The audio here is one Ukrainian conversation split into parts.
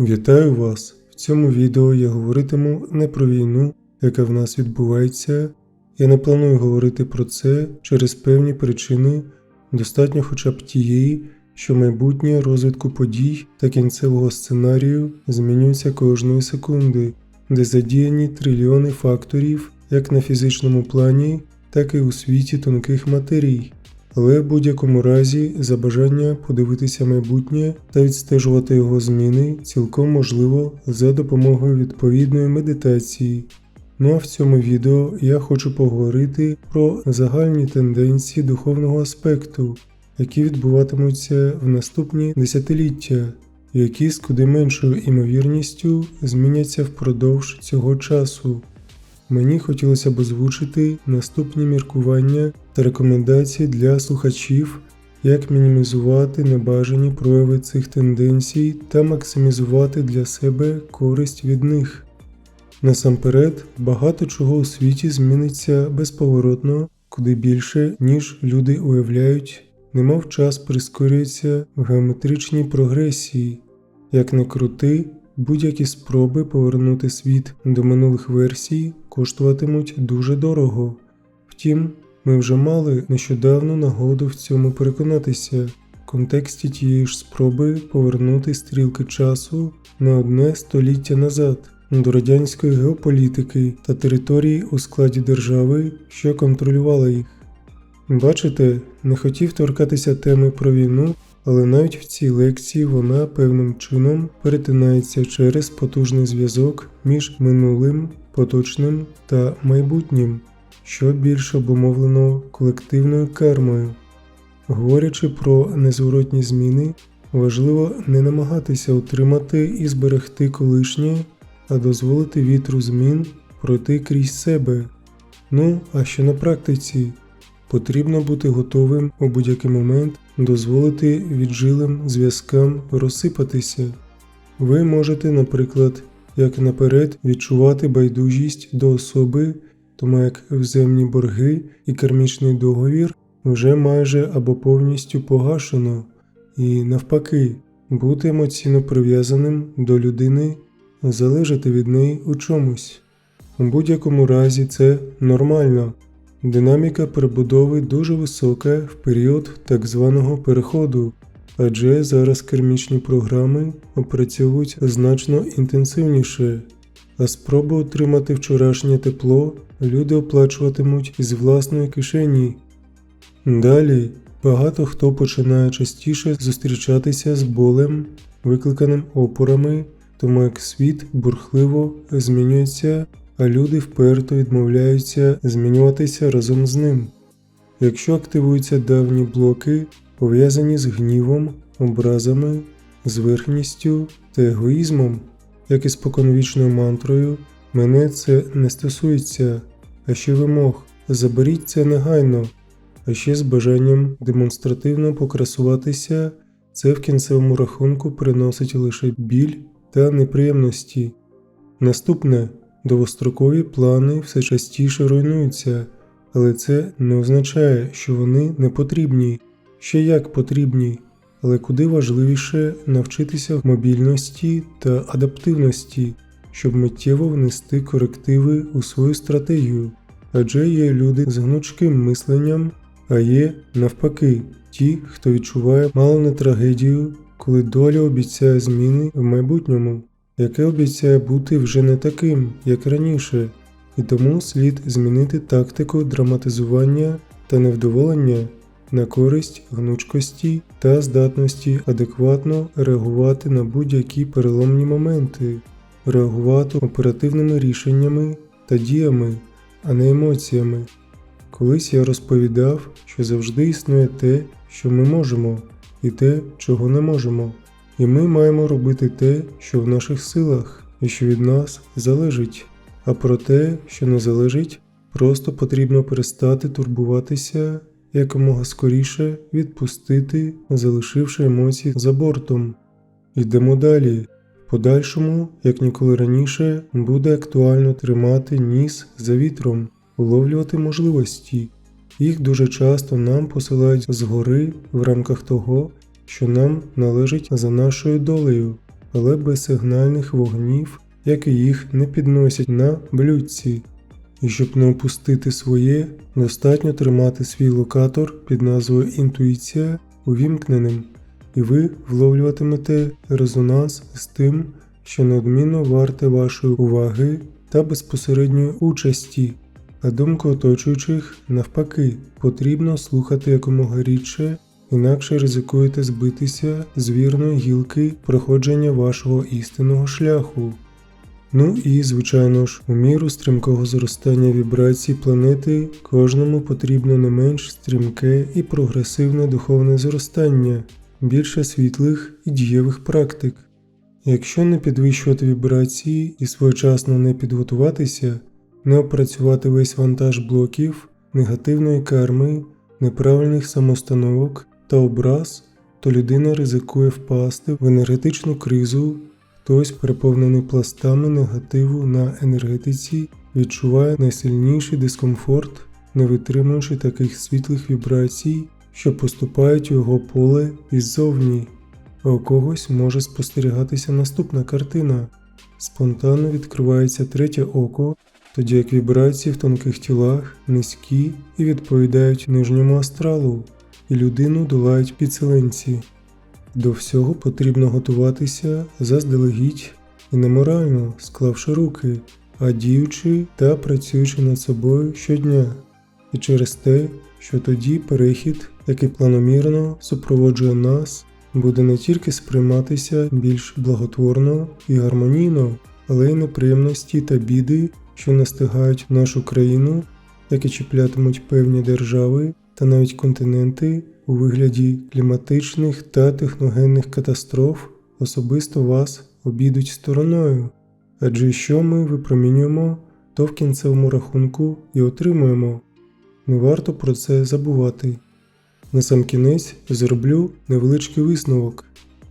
Вітаю вас! В цьому відео я говоритиму не про війну, яка в нас відбувається. Я не планую говорити про це через певні причини, достатньо хоча б тієї, що майбутнє розвитку подій та кінцевого сценарію змінюється кожної секунди, де задіяні трильйони факторів як на фізичному плані, так і у світі тонких матерій. Але в будь-якому разі за бажання подивитися майбутнє та відстежувати його зміни цілком можливо за допомогою відповідної медитації. Ну а в цьому відео я хочу поговорити про загальні тенденції духовного аспекту, які відбуватимуться в наступні десятиліття, які з куди меншою імовірністю зміняться впродовж цього часу. Мені хотілося б озвучити наступні міркування та рекомендації для слухачів, як мінімізувати небажані прояви цих тенденцій та максимізувати для себе користь від них. Насамперед, багато чого у світі зміниться безповоротно, куди більше, ніж люди уявляють, немов час прискорюється в геометричній прогресії. Як не крути, будь-які спроби повернути світ до минулих версій коштуватимуть дуже дорого. Втім, ми вже мали нещодавно нагоду в цьому переконатися в контексті тієї ж спроби повернути стрілки часу на одне століття назад до радянської геополітики та території у складі держави, що контролювала їх. Бачите, не хотів торкатися теми про війну, але навіть в цій лекції вона певним чином перетинається через потужний зв'язок між минулим, поточним та майбутнім, що більш обумовлено колективною кармою. Говорячи про незворотні зміни, важливо не намагатися утримати і зберегти колишнє, а дозволити вітру змін пройти крізь себе. Ну, а що на практиці? Потрібно бути готовим у будь-який момент дозволити віджилим зв'язкам розсипатися. Ви можете, наприклад, як наперед відчувати байдужість до особи, тому як вземні борги і кармічний договір вже майже або повністю погашено, і навпаки, бути емоційно прив'язаним до людини, залежати від неї у чомусь. У будь-якому разі це нормально. Динаміка перебудови дуже висока в період так званого переходу, адже зараз кермічні програми опрацьовують значно інтенсивніше, а спроби отримати вчорашнє тепло люди оплачуватимуть із власної кишені. Далі багато хто починає частіше зустрічатися з болем, викликаним опорами, тому як світ бурхливо змінюється а люди вперто відмовляються змінюватися разом з ним. Якщо активуються давні блоки, пов'язані з гнівом, образами, зверхністю та егоїзмом, як і споконвічною мантрою, мене це не стосується, а ще вимог, заберіть це негайно, а ще з бажанням демонстративно покрасуватися, це в кінцевому рахунку приносить лише біль та неприємності. Наступне Довгострокові плани все частіше руйнуються, але це не означає, що вони не потрібні, ще як потрібні, але куди важливіше навчитися мобільності та адаптивності, щоб миттєво внести корективи у свою стратегію, адже є люди з гнучким мисленням, а є навпаки ті, хто відчуває мало не трагедію, коли доля обіцяє зміни в майбутньому яке обіцяє бути вже не таким, як раніше, і тому слід змінити тактику драматизування та невдоволення на користь гнучкості та здатності адекватно реагувати на будь-які переломні моменти, реагувати оперативними рішеннями та діями, а не емоціями. Колись я розповідав, що завжди існує те, що ми можемо, і те, чого не можемо. І ми маємо робити те, що в наших силах і що від нас залежить. А про те, що не залежить, просто потрібно перестати турбуватися якомога скоріше відпустити, залишивши емоції за бортом. Йдемо далі. Подальшому, як ніколи раніше, буде актуально тримати ніс за вітром, уловлювати можливості. Їх дуже часто нам посилають згори в рамках того, що нам належить за нашою долею, але без сигнальних вогнів, як і їх не підносять на блюдці. І щоб не опустити своє, достатньо тримати свій локатор під назвою інтуїція увімкненим, і ви вловлюватимете резонанс з тим, що неодмінно варте вашої уваги та безпосередньої участі. А думку оточуючих, навпаки, потрібно слухати якомога рідше, інакше ризикуєте збитися з вірної гілки проходження вашого істинного шляху. Ну і, звичайно ж, у міру стрімкого зростання вібрацій планети кожному потрібно не менш стрімке і прогресивне духовне зростання, більше світлих і дієвих практик. Якщо не підвищувати вібрації і своєчасно не підготуватися, не опрацювати весь вантаж блоків, негативної карми, неправильних самостановок та образ, то людина ризикує впасти в енергетичну кризу, хтось, переповнений пластами негативу на енергетиці, відчуває найсильніший дискомфорт, не витримуючи таких світлих вібрацій, що поступають у його поле іззовні. А у когось може спостерігатися наступна картина. Спонтанно відкривається третє око, тоді як вібрації в тонких тілах низькі і відповідають нижньому астралу, і людину долають підселенці. До всього потрібно готуватися заздалегідь і не морально, склавши руки, а діючи та працюючи над собою щодня. І через те, що тоді перехід, який планомірно супроводжує нас, буде не тільки сприйматися більш благотворно і гармонійно, але й неприємності та біди, що настигають нашу країну, як і чіплятимуть певні держави та навіть континенти у вигляді кліматичних та техногенних катастроф, особисто вас обійдуть стороною. Адже що ми випромінюємо, то в кінцевому рахунку і отримуємо. Не варто про це забувати. Насамкінець зроблю невеличкий висновок.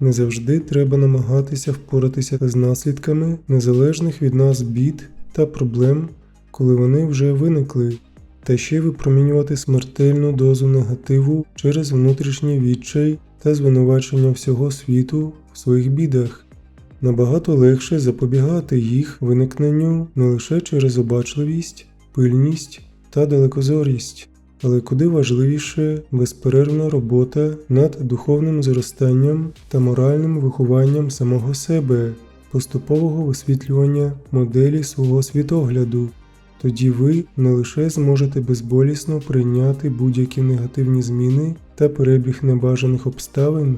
Не завжди треба намагатися впоратися з наслідками незалежних від нас бід та проблем, коли вони вже виникли, та ще випромінювати смертельну дозу негативу через внутрішній відчай та звинувачення всього світу в своїх бідах. Набагато легше запобігати їх виникненню не лише через обачливість, пильність та далекозорість, але куди важливіше безперервна робота над духовним зростанням та моральним вихованням самого себе, поступового висвітлювання моделі свого світогляду. Тоді ви не лише зможете безболісно прийняти будь-які негативні зміни та перебіг небажаних обставин,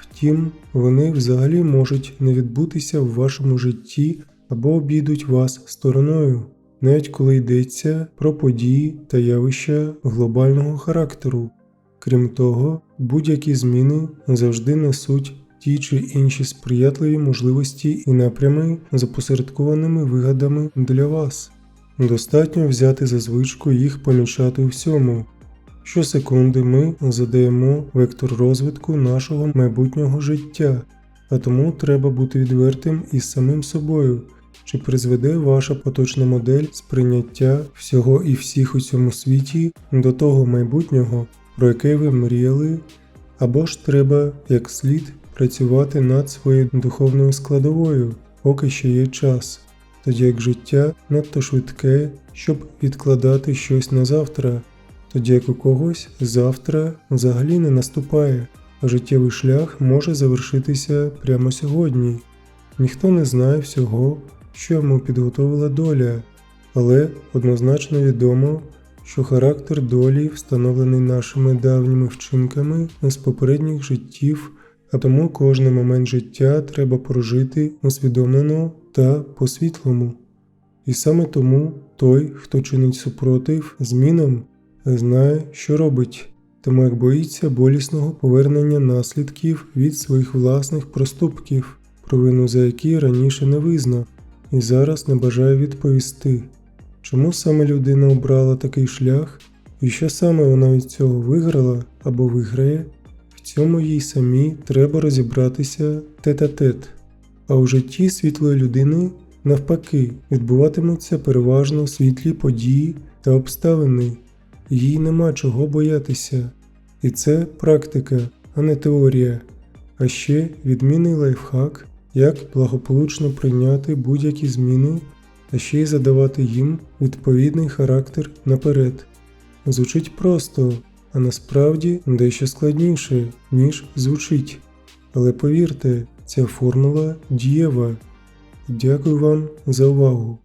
втім, вони взагалі можуть не відбутися в вашому житті або обійдуть вас стороною, навіть коли йдеться про події та явища глобального характеру. Крім того, будь-які зміни завжди несуть ті чи інші сприятливі можливості і напрями з опосередкованими вигадами для вас. Достатньо взяти за звичку їх помічати у всьому. Щосекунди ми задаємо вектор розвитку нашого майбутнього життя, а тому треба бути відвертим із самим собою, чи призведе ваша поточна модель сприйняття всього і всіх у цьому світі до того майбутнього, про яке ви мріяли, або ж треба як слід працювати над своєю духовною складовою, поки ще є час тоді як життя надто швидке, щоб відкладати щось на завтра, тоді як у когось завтра взагалі не наступає, а життєвий шлях може завершитися прямо сьогодні. Ніхто не знає всього, що йому підготовила доля, але однозначно відомо, що характер долі встановлений нашими давніми вчинками з попередніх життів, а тому кожний момент життя треба прожити усвідомлено та по-світлому. І саме тому той, хто чинить супротив змінам, знає, що робить, тому як боїться болісного повернення наслідків від своїх власних проступків, провину за які раніше не визнав, і зараз не бажає відповісти, чому саме людина обрала такий шлях, і що саме вона від цього виграла або виграє, в цьому їй самі треба розібратися тет-а-тет. -тет. А у житті світлої людини, навпаки, відбуватимуться переважно світлі події та обставини, їй нема чого боятися. І це практика, а не теорія. А ще відмінний лайфхак, як благополучно прийняти будь-які зміни та ще й задавати їм відповідний характер наперед. Звучить просто, а насправді дещо складніше, ніж звучить. Але повірте, ця формула дієва. Дякую вам за увагу.